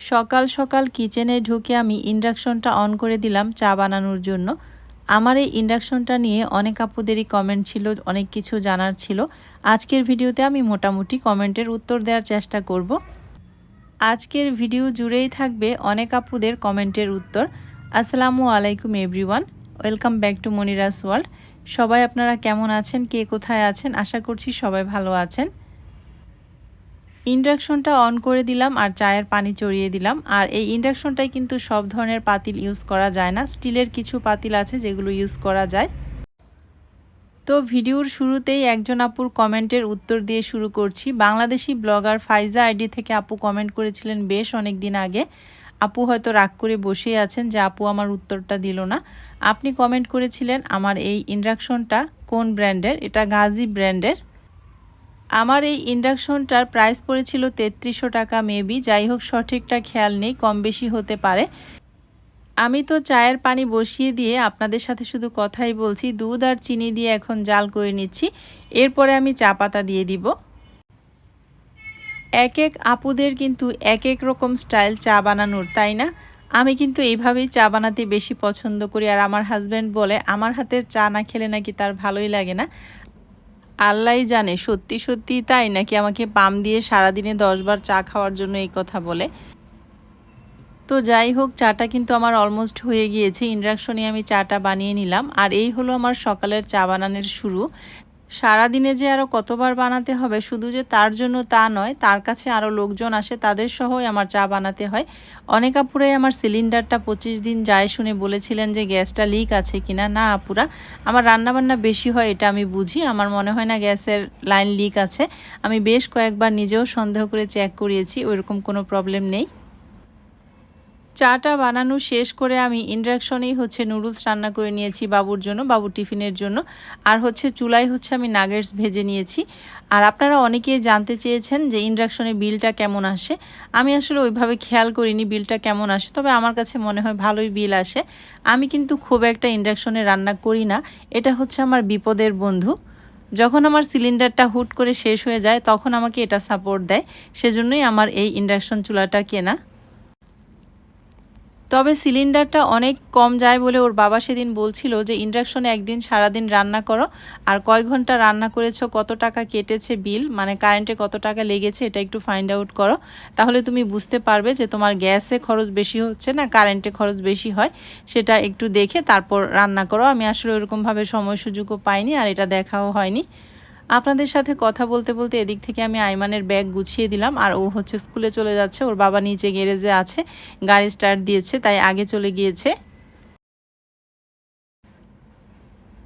সকাল সকাল কিচেনে ঢুকে আমি ইন্ডাকশনটা অন করে দিলাম চা বানানোর জন্য। আমার এই ইন্ডাকশনটা নিয়ে অনেক আপুদেরই কমেন্ট ছিল, অনেক কিছু জানার ছিল। আজকের ভিডিওতে আমি মোটামুটি কমেন্টের উত্তর দেওয়ার চেষ্টা করব। আজকের ভিডিও জুড়েই থাকবে অনেক আপুদের কমেন্টের উত্তর। আসসালামু আলাইকুম everyone welcome back to Monira's World সবাই আপনারা কেমন আছেন, কে কোথায় আছেন? আশা করছি সবাই ভালো আছেন। ইন্ডাকশনটা অন করে দিলাম আর চায়ের পানি চড়িয়ে দিলাম। আর এই ইন্ডাকশনটাই কিন্তু সব ধরনের পাতিল ইউজ করা যায় না। স্টিলের কিছু পাতিল আছে যেগুলো ইউজ করা যায়। তো ভিডিওর শুরুতেই একজন আপুর কমেন্টের উত্তর দিয়ে শুরু করছি। বাংলাদেশি ব্লগার ফাইজা আইডি থেকে আপু কমেন্ট করেছিলেন বেশ অনেক দিন আগে। আপু হয়তো রাগ করে বসেই আছেন যে আপু আমার উত্তরটা দিল না। আপনি কমেন্ট করেছিলেন, আমার এই ইন্ডাকশনটা কোন ব্র্যান্ডের? এটা গাজী ব্র্যান্ডের। আমার এই ইন্ডাকশনটার প্রাইস পড়েছিল তেত্রিশশো টাকা মেবি যাই হোক সঠিকটা খেয়াল নেই, কম বেশি হতে পারে। আমি তো চায়ের পানি বসিয়ে দিয়ে আপনাদের সাথে শুধু কথাই বলছি, দুধ আর চিনি দিয়ে এখন জাল করে নিচ্ছি, এরপরে আমি চা পাতা দিয়ে দিব। এক এক আপুদের কিন্তু এক এক রকম স্টাইল চা বানানোর, তাই না? আমি কিন্তু এইভাবেই চা বানাতে বেশি পছন্দ করি, আর আমার হাজব্যান্ড বলে, আমার হাতের চা না খেলে নাকি তার ভালোই লাগে না। আল্লাহ জানে, সত্যি সত্যি তাই নাকি আমাকে পাম দিয়ে সারাদিনে দশবার চা খাওয়ার জন্য এই কথা বলে? তো যাই হোক, চাটা কিন্তু আমার অলমোস্ট হয়ে গিয়েছে। ইন্ডাকশনে আমি চাটা বানিয়ে নিলাম। আর এই হলো আমার সকালের চা বানানোর শুরু। সারাদিনে যে আরও কতবার বানাতে হবে, শুধু যে তার জন্য তা নয়, তার কাছে আরও লোকজন আসে, তাদের সহই আমার চা বানাতে হয়। অনেক আপুরাই আমার সিলিন্ডারটা পঁচিশ দিন যায় শুনে বলেছিলেন যে গ্যাসটা লিক আছে কিনা। না আপুরা, আমার রান্নাবান্না বেশি হয় এটা আমি বুঝি, আমার মনে হয় না গ্যাসের লাইন লিক আছে। আমি বেশ কয়েকবার নিজেও সন্দেহ করে চেক করিয়েছি, ওইরকম কোনো প্রবলেম নেই। চাটা বানানো শেষ করে আমি ইন্ডাকশনেই হচ্ছে নুডলস রান্না করে নিয়েছি বাবুর জন্য বাবুর টিফিনের জন্য। আর হচ্ছে চুলাই হচ্ছে আমি নাগেটস ভেজে নিয়েছি। আর আপনারা অনেকেই জানতে চেয়েছেন যে ইন্ডাকশনে বিলটা কেমন আসে। আমি আসলে ওইভাবে খেয়াল করিনি বিলটা কেমন আসে, তবে আমার কাছে মনে হয় ভালোই বিল আসে। আমি কিন্তু খুব একটা ইন্ডাকশনে রান্না করি না। এটা হচ্ছে আমার বিপদের বন্ধু। যখন আমার সিলিন্ডারটা হুট করে শেষ হয়ে যায়, তখন আমাকে এটা সাপোর্ট দেয়। সেজন্যই আমার এই ইন্ডাকশন চুলাটা কেনা। তবে সিলিন্ডারটা অনেক কম যায় বলে ওর বাবা সেদিন বলছিল যে, ইন্ডাকশনে একদিন সারাদিন রান্না করো, আর কয় ঘণ্টা রান্না করেছ, কত টাকা কেটেছে বিল মানে কারেন্টে কত টাকা লেগেছে, এটা একটু ফাইন্ড আউট করো। তাহলে তুমি বুঝতে পারবে যে, তোমার গ্যাসে খরচ বেশি হচ্ছে না, কারেন্টে খরচ বেশি হয়, সেটা একটু দেখে তারপর রান্না করো। আমি আসলে ওরকমভাবে সময় সুযোগও পাইনি, আর এটা দেখাও হয়নি। আপনাদের সাথে কথা বলতে বলতে এদিক থেকে আমি আইমানের ব্যাগ গুছিয়ে দিলাম, আর ও হচ্ছে স্কুলে চলে যাচ্ছে। ওর বাবা নিচে গ্যারেজে আছে, গাড়ি স্টার্ট দিয়েছে, তাই আগে চলে গিয়েছে।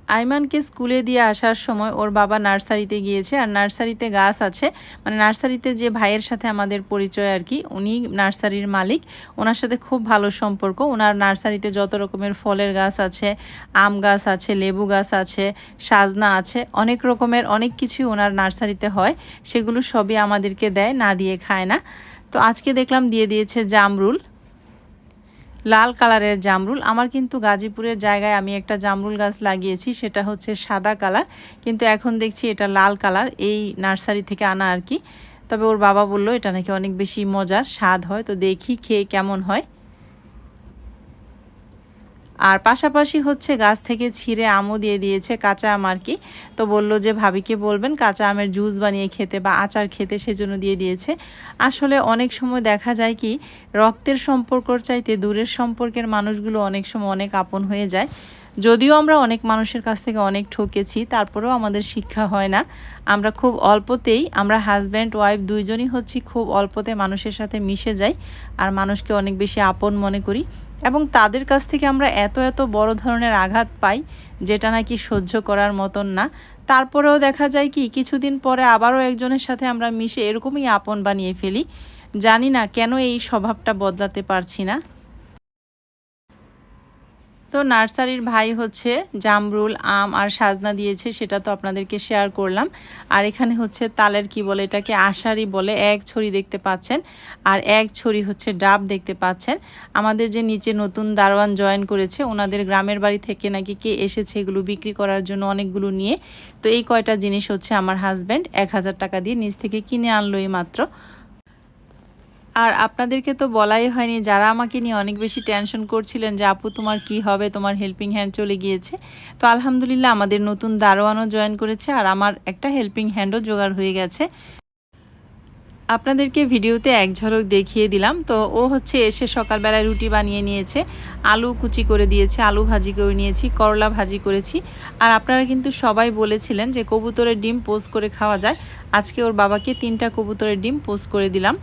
আইমানকে স্কুলে দিয়ে আসার সময় ওর বাবা নার্সারিতে গিয়েছে আর নার্সারিতে গাছ আছে। মানে নার্সারিতে যে ভাইয়ের সাথে আমাদের পরিচয় আর কি, উনি নার্সারির মালিক। ওনার সাথে খুব ভালো সম্পর্ক। ওনার নার্সারিতে যত রকমের ফলের গাছ আছে, আম গাছ আছে, লেবু গাছ আছে, সাজনা আছে, অনেক রকমের অনেক কিছুই ওনার নার্সারিতে হয়। সেগুলো সবই আমাদেরকে দেয়, না দিয়ে খায় না। তো আজকে দেখলাম দিয়ে দিয়েছে জামরুল। লাল কালারের জামরুল। আমার কিন্তু গাজীপুরের জায়গায় আমি একটা জামরুল গাছ লাগিয়েছি, সেটা হচ্ছে সাদা কালার। কিন্তু এখন দেখছি এটা লাল কালার, এই নার্সারি থেকে আনা আর কি। তবে ওর বাবা বলল, এটা নাকি অনেক বেশি মজার, স্বাদ হয়, তো দেখি খেয়ে কেমন হয়। আর পাশাপাশি হচ্ছে গাছ থেকে ছিঁড়ে আমও দিয়ে দিয়েছে কাঁচা আম আর কি। তো বলল যে, ভাবিকে বলবেন, কাঁচা আমের জুস বানিয়ে খেতে বা আচার খেতে সেজন্য দিয়ে দিয়েছে। আসলে অনেক সময় দেখা যায় কি, রক্তের সম্পর্কর চাইতে দূরের সম্পর্কের মানুষগুলো অনেক সময় অনেক আপন হয়ে যায়। যদিও আমরা অনেক মানুষের কাছ থেকে অনেক ঠকেছি, তারপরেও আমাদের শিক্ষা হয় না। আমরা খুব অল্পতেই, আমরা হাজব্যান্ড, ওয়াইফ দুইজনই হচ্ছি খুব অল্পতে মানুষের সাথে মিশে যাই, আর মানুষকে অনেক বেশি আপন মনে করি। এবং তাদের কাছ থেকে আমরা এত এত বড় ধরনের আঘাত পাই, যেটা নাকি সহ্য করার মতন না। তারপরেও দেখা যায় কি, কিছুদিন পরে আবারও একজনের সাথে আমরা মিশে এরকমই আপন বানিয়ে ফেলি। জানি না কেন এই স্বভাবটা বদলাতে পারছি না। তো নার্সারির ভাই হচ্ছে জামরুল, আম আর সাজনা দিয়েছে, সেটা তো আপনাদেরকে শেয়ার করলাম। আর এখানে হচ্ছে তালের কি বলে এটাকে? আষাঢ়ি বলে এক ছড়ি দেখতে পাচ্ছেন। আর এক ছড়ি হচ্ছে ডাব দেখতে পাচ্ছেন। আমাদের যে নিচে নতুন দারোয়ান জয়েন করেছে, ওনাদের গ্রামের বাড়ি থেকে নাকি কে এসেছে এগুলো বিক্রি করার জন্য অনেকগুলো নিয়ে। তো এই কয়টা জিনিস হচ্ছে আমার হাজব্যান্ড এক হাজার টাকা দিয়ে নিচ থেকে কিনে আনলো এই মাত্র। আর আপনাদেরকে তো বলাই হয়নি, যারা আমাকে নিয়ে অনেক বেশি টেনশন করছিলেন যে, আপু, তোমার কি হবে? তোমার হেল্পিং হ্যান্ড চলে গিয়েছে। তো আলহামদুলিল্লাহ, আমাদের নতুন দারোয়ানও জয়েন করেছে আর আমার একটা হেল্পিং হ্যান্ডও জোগাড় হয়ে গেছে। আপনাদেরকে ভিডিওতে এক ঝলক দেখিয়ে দিলাম। তো ও হচ্ছে এসে সকালবেলায় রুটি বানিয়ে নিয়েছে, আলু কুচি করে দিয়েছে, আলু ভাজি করে নিয়েছি, করলা ভাজি করেছি। আর আপনারা কিন্তু সবাই বলেছিলেন যে, কবুতরের ডিম পোস্ট করে খাওয়া যায়। আজকে ওর বাবাকে তিনটা কবুতরের ডিম পোস্ট করে দিলাম।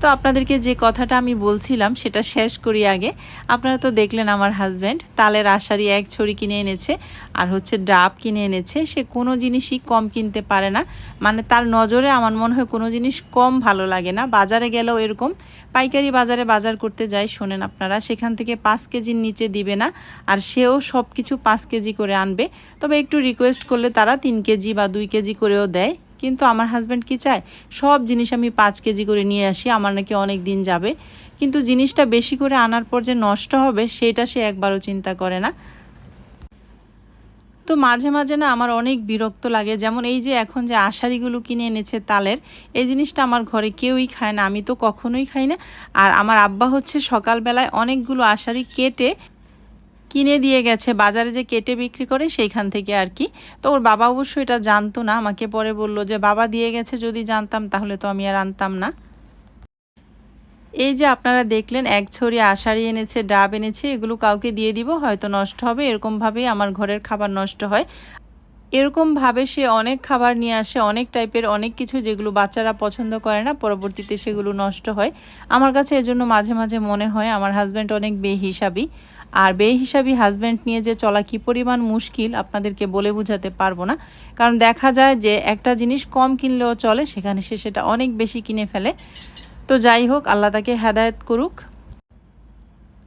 তো আপনাদেরকে যে কথাটা আমি বলছিলাম, সেটা শেষ করি আগে। আপনারা তো দেখলেন আমার হাজব্যান্ড তালের আশারি এক ছড়ি কিনে এনেছে, আর হচ্ছে ডাব কিনে এনেছে। সে কোনো জিনিসই কম কিনতে পারে না। মানে তার নজরে আমার মনে হয় কোনো জিনিস কম ভালো লাগে না। বাজারে গেলেও এরকম। পাইকারি বাজারে বাজার করতে যাই, শোনেন আপনারা, সেখান থেকে পাঁচ কেজির নিচে দিবে না, আর সেও সব কিছু পাঁচ কেজি করে আনবে। তবে একটু রিকোয়েস্ট করলে তারা তিন কেজি বা দুই কেজি করেও দেয়। কিন্তু আমার হাজব্যান্ড কি চায়? সব জিনিস আমি পাঁচ কেজি করে নিয়ে আসি, আমার নাকি অনেক দিন যাবে। কিন্তু জিনিসটা বেশি করে আনার পর যে নষ্ট হবে, সেটা সে একবারও চিন্তা করে না। তো মাঝে মাঝে না আমার অনেক বিরক্ত লাগে, যেমন এই যে এখন যে আষাঢ়িগুলো কিনে এনেছে তালের, এই জিনিসটা আমার ঘরে কেউই খায় না, আমি তো কখনোই খাই না। আর আমার আব্বা হচ্ছে সকালবেলায় অনেকগুলো আষাঢ়ি কেটে কিনে দিয়ে গেছে, বাজারে যে কেটে বিক্রি করে সেইখান থেকে আর কি। তো ওর বাবা অবশ্য এটা জানতো না, আমাকে পরে বলল যে, বাবা দিয়ে গেছে, যদি জানতাম তাহলে তো আমি আর আনতাম না। এই যে আপনারা দেখলেন, এক ছড়ি আষাঢ়ি এনেছে, ডাব এনেছে, এগুলো কাউকে দিয়ে দিব, হয়তো নষ্ট হবে, এরকমভাবেই আমার ঘরের খাবার নষ্ট হয়। এরকমভাবে সে অনেক খাবার নিয়ে আসে, অনেক টাইপের অনেক কিছু যেগুলো বাচ্চারা পছন্দ করে না, পরবর্তীতে সেগুলো নষ্ট হয়। আমার কাছে এজন্য মাঝে মাঝে মনে হয়, আমার হাজব্যান্ড অনেক বেহিসাবি। আর বেহিসাবি হাজব্যান্ড নিয়ে যে চলা কী পরিমাণ মুশকিল, আপনাদেরকে বলে বুঝাতে পারব না। কারণ দেখা যায় যে একটা জিনিস কম কিনলেও চলে, সেখানে সে সেটা অনেক বেশি কিনে ফেলে। তো যাই হোক, আল্লাহ তাকে হেদায়ত করুক।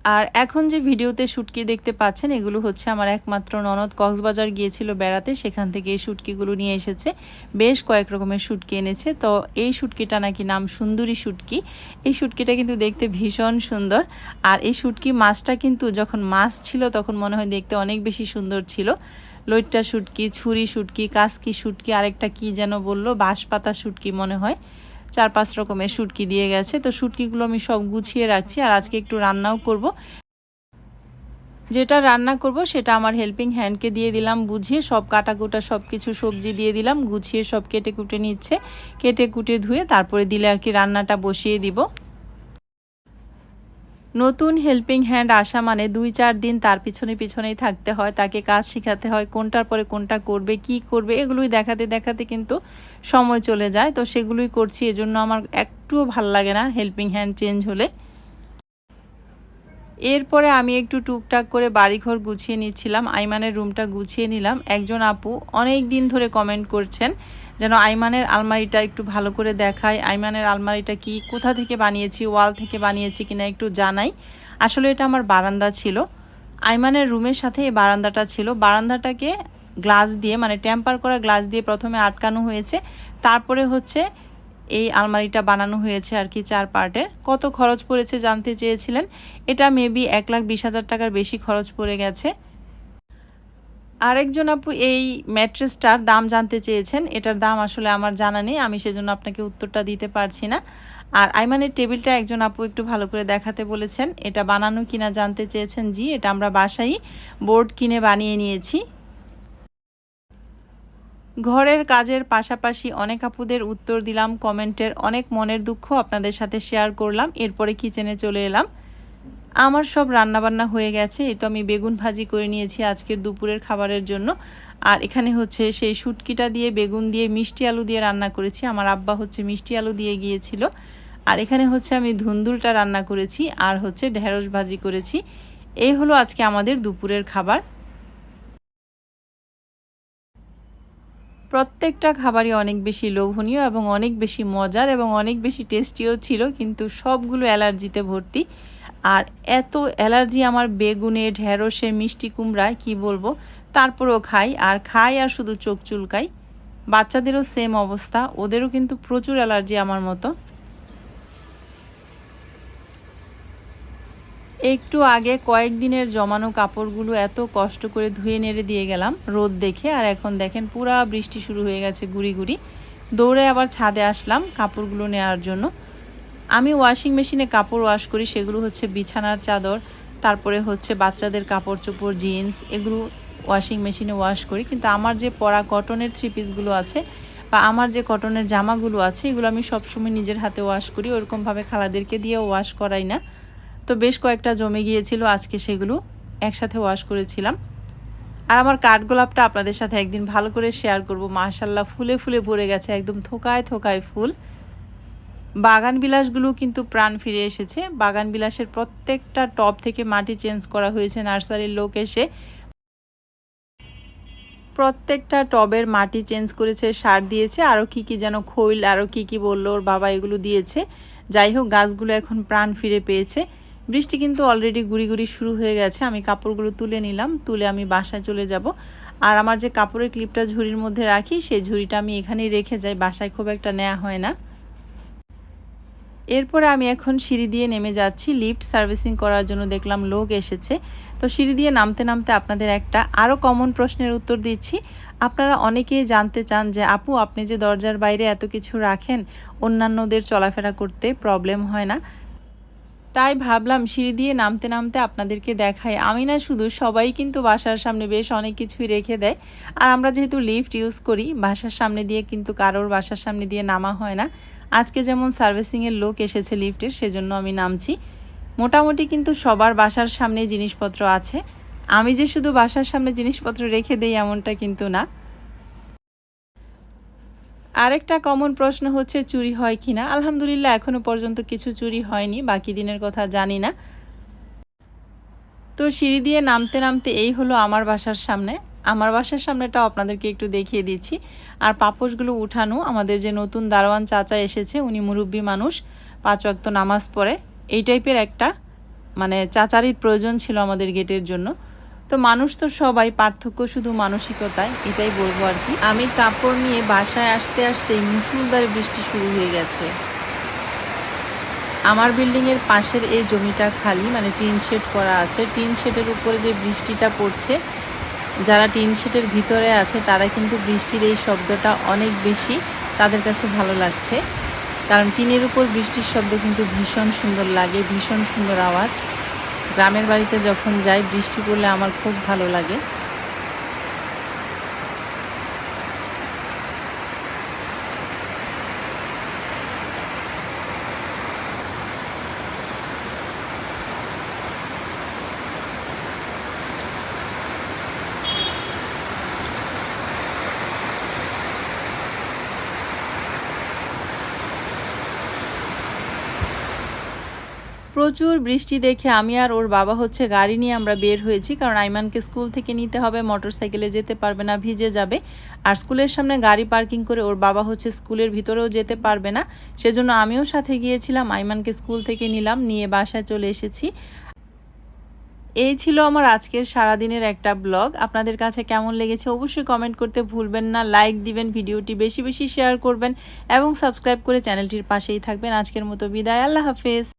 আর এখন যে ভিডিওতে শুটকি দেখতে পাচ্ছেন, এগুলো হচ্ছে আমার একমাত্র ননদ। কক্সবাজার গিয়েছিল বেড়াতে, সেখান থেকে এই শুটকিগুলো নিয়ে এসেছে। বেশ কয়েক রকমের শুটকি এনেছে। তো এই শুটকিটা নাকি নাম সুন্দরী শুটকি। এই শুটকিটা কিন্তু দেখতে ভীষণ সুন্দর। আর এই শুটকি মাছটা কিন্তু যখন মাছ ছিল, তখন মনে হয় দেখতে অনেক বেশি সুন্দর ছিল। লইট্টা শুটকি, ছুরি শুটকি, কাসকি শুটকি, আরেকটা কি যেন বলল, বাঁশপাতা শুটকি মনে হয়। চার পাঁচ রকমের শুটকি দিয়ে গেছে। তো শুটকিগুলো আমি সব গুছিয়ে রাখছি আর আজকে একটু রান্নাও করব। যেটা রান্না করব সেটা আমার হেল্পিং হ্যান্ডকে দিয়ে দিলাম বুঝিয়ে, সব কাটাকুটা সব কিছু সবজি দিয়ে দিলাম, গুছিয়ে সব কেটে কুটে নিচ্ছে। কেটে কুটে ধুয়ে তারপরে দিলে আর কি রান্নাটা বসিয়ে দিব। নতুন হেল্পিং হ্যান্ড আসা মানে দুই চার দিন তার পিছনে পিছনেই থাকতে হয়, তাকে কাজ শেখাতে হয়, কোনটার পরে কোনটা করবে, কি করবে, এগুলোই দেখাতে দেখাতে কিন্তু সময় চলে যায়। তো সেগুলোই করছি, এজন্য আমার একটুও ভালো লাগে না হেল্পিং হ্যান্ড চেঞ্জ হলে। এরপরে আমি একটু টুকটাক করে বাড়িঘর গুছিয়ে নিচ্ছিলাম। আইমানের রুমটা গুছিয়ে নিলাম। একজন আপু অনেক দিন ধরে কমেন্ট করছেন যেন আইমানের আলমারিটা একটু ভালো করে দেখায়। আইমানের আলমারিটা কি, কোথা থেকে বানিয়েছি, ওয়াল থেকে বানিয়েছি কিনা একটু জানাই। আসলে এটা আমার বারান্দা ছিল। আইমানের রুমের সাথে এই বারান্দাটা ছিল। বারান্দাটাকে গ্লাস দিয়ে মানে ট্যাম্পার করা গ্লাস দিয়ে প্রথমে আটকানো হয়েছে। তারপরে হচ্ছে এই আলমারিটা বানানো হয়েছে আর কি চার পার্টের। কত খরচ পড়েছে জানতে চেয়েছিলেন? এটা মেবি এক লাখ বিশ হাজার টাকার বেশি খরচ পড়ে গেছে। আরেকজন আপু এই ম্যাট্রেসটার দাম জানতে চেয়েছেন। এটার দাম আসলে আমার জানা নেই, আমি সেজন্য আপনাকে উত্তরটা দিতে পারছি না। আর আইমানের টেবিলটা একজন আপু একটু ভালো করে দেখাতে বলেছেন, এটা বানানো কিনা জানতে চেয়েছেন? জি, এটা আমরা বাসাই বোর্ড কিনে বানিয়ে নিয়েছি। ঘরের কাজের পাশাপাশি অনেক আপুদের উত্তর দিলাম, কমেন্টের অনেক মনের দুঃখ আপনাদের সাথে শেয়ার করলাম, এরপরে কিচেনে চলে এলাম। আমার সব রান্নাবান্না হয়ে গেছে এই তো আমি বেগুন ভাজি করে নিয়েছি আজকের দুপুরের খাবারের জন্য। আর এখানে হচ্ছে সেই শুটকিটা দিয়ে বেগুন দিয়ে মিষ্টি আলু দিয়ে রান্না করেছি, আমার আব্বা হচ্ছে মিষ্টি আলু দিয়ে গিয়েছিল। আর এখানে হচ্ছে আমি ধুন্দুলটা রান্না করেছি আর হচ্ছে ঢেঁড়স ভাজি করেছি। এই হলো আজকে আমাদের দুপুরের খাবার। প্রত্যেকটা খাবারই অনেক বেশি লোভনীয় এবং অনেক বেশি মজার এবং অনেক বেশি টেস্টিও ছিল, কিন্তু সবগুলো অ্যালার্জিতে ভর্তি। আর এত অ্যালার্জি আমার বেগুনে, ঢেঁড়সে, মিষ্টি কুমড়ায় কি বলব, তারপরেও খাই। আর খাই আর শুধু চোখ চুলকাই। বাচ্চাদেরও সেম অবস্থা, ওদেরও কিন্তু প্রচুর অ্যালার্জি আমার মতো। একটু আগে কয়েকদিনের জমানো কাপড়গুলো এত কষ্ট করে ধুয়ে নেড়ে দিয়ে গেলাম রোদ দেখে, আর এখন দেখেন পুরা বৃষ্টি শুরু হয়ে গেছে গুড়ি গুড়ি। দৌড়ে আবার ছাদে আসলাম কাপড়গুলো নেওয়ার জন্য। আমি ওয়াশিং মেশিনে কাপড় ওয়াশ করি, সেগুলো হচ্ছে বিছানার চাদর, তারপরে হচ্ছে বাচ্চাদের কাপড় চোপড় জিন্স, এগুলো ওয়াশিং মেশিনে ওয়াশ করি। কিন্তু আমার যে পরা কটনের থ্রি পিসগুলো আছে বা আমার যে কটনের জামাগুলো আছে, এগুলো আমি সবসময় নিজের হাতে ওয়াশ করি। ওরকমভাবে খালাদেরকে দিয়ে ওয়াশ করাই না। তো বেশ কয়েকটা জমে গিয়েছিল, আজকে সেগুলো একসাথে ওয়াশ করেছিলাম। আর আমার কাঠগোলাপটা আপনাদের সাথে একদিন ভালো করে শেয়ার করব। মাশাল্লাহ ফুলে ফুলে ভরে গেছে, একদম থোকায় থোকায় ফুল। বাগান বিলাসগুলো কিন্তু প্রাণ ফিরে এসেছে। বাগান বিলাসের প্রত্যেকটা টপ থেকে মাটি চেঞ্জ করা হয়েছে নার্সারির লোক এসে। প্রত্যেকটা টবের মাটি চেঞ্জ করেছে, সার দিয়েছে। আরও কি কি যেন খৈল আরও কি কি বলল ওর বাবা এগুলো দিয়েছে। যাই হোক, গাছগুলো এখন প্রাণ ফিরে পেয়েছে। বৃষ্টি কিন্তু অলরেডি গুড়ি গুড়ি শুরু হয়ে গেছে, আমি কাপড়গুলো তুলে নিলাম, তুলে আমি বাসায় চলে যাব। আর আমার যে কাপড়ের ক্লিপটা ঝুড়ির মধ্যে রাখি, সেই ঝুড়িটা আমি এখানেই রেখে যাই, বাসায় খুব একটা নেওয়া হয় না। এরপরে আমি এখন সিঁড়ি দিয়ে নেমে যাচ্ছি লিফট সার্ভিসিং করার জন্য দেখলাম লোক এসেছে। তো সিঁড়ি দিয়ে নামতে নামতে আপনাদের একটা আরও কমন প্রশ্নের উত্তর দিচ্ছি। আপনারা অনেকেই জানতে চান যে, আপু, আপনি যে দরজার বাইরে এত কিছু রাখেন, অন্যান্যদের চলাফেরা করতে প্রবলেম হয় না। তাই ভাবলাম সিঁড়ি দিয়ে নামতে নামতে আপনাদেরকে দেখাই। আমি না শুধু সবাই কিন্তু বাসার সামনে বেশ অনেক কিছুই রেখে দেয়। আর আমরা যেহেতু লিফট ইউজ করি, বাসার সামনে দিয়ে কিন্তু কারোর বাসার সামনে দিয়ে নামা হয় না। আজকে যেমন সার্ভিসিংয়ের লোক এসেছে লিফটের সেজন্য আমি নামছি। মোটামুটি কিন্তু সবার বাসার সামনে জিনিসপত্র আছে। আমি যে শুধু বাসার সামনে জিনিসপত্র রেখে দেই এমনটা কিন্তু না। আরেকটা কমন প্রশ্ন হচ্ছে, চুরি হয় কি না আলহামদুলিল্লাহ এখনও পর্যন্ত কিছু চুরি হয়নি, বাকি দিনের কথা জানি না। তো সিঁড়ি দিয়ে নামতে নামতে এই হলো আমার বাসার সামনে। আমার বাসার সামনেটাও আপনাদেরকে একটু দেখিয়ে দিচ্ছি। আর পাপোশগুলো উঠানো, আমাদের যে নতুন দারোয়ান চাচা এসেছে, উনি মুরব্বী মানুষ, পাঁচ ওয়াক্ত নামাজ পড়ে। এই টাইপের একটা মানে চাচারির প্রয়োজন ছিল আমাদের গেটের জন্য। তো মানুষ তো সবাই, পার্থক্য শুধু মানসিকতায়, এটাই বলব আর কি। আমি কাপড় নিয়ে বাসায় আসতে আসতেই মুসুলদার বৃষ্টি শুরু হয়ে গেছে। আমার বিল্ডিংয়ের পাশের এই জমিটা খালি মানে টিন শেড করা আছে। টিন শেডের উপরে যে বৃষ্টিটা পড়ছে, যারা টিন শেডের ভিতরে আছে, তারা কিন্তু বৃষ্টির এই শব্দটা অনেক বেশি তাদের কাছে ভালো লাগছে। কারণ টিনের উপর বৃষ্টির শব্দ কিন্তু ভীষণ সুন্দর লাগে, ভীষণ সুন্দর আওয়াজ। গ্রামের বাড়িতে যখন যাই বৃষ্টি পড়লে আমার খুব ভালো লাগে। প্রচুর বৃষ্টি দেখে আমি আর ওর বাবা হচ্ছে গাড়ি নিয়ে আমরা বের হয়েছি, কারণ আইমানকে স্কুল থেকে নিতে হবে মোটর সাইকেলে যেতে পারবে না, ভিজে যাবে। আর স্কুলের সামনে গাড়ি পার্কিং করে ওর বাবা হচ্ছে স্কুলের ভিতরেও যেতে পারবে না। সেজন্য আমিও সাথে গিয়েছিলাম, আইমানকে স্কুল থেকে নিলাম, নিয়ে বাসায় চলে এসেছি। এই ছিল আমার আজকের সারাদিনের একটা ব্লগ। আপনাদের কাছে কেমন লেগেছে অবশ্যই কমেন্ট করতে ভুলবেন না লাইক দিবেন, ভিডিওটি বেশি বেশি শেয়ার করবেন এবং সাবস্ক্রাইব করে চ্যানেলটির পাশেই থাকবেন। আজকের মতো বিদায়, আল্লাহ হাফেজ।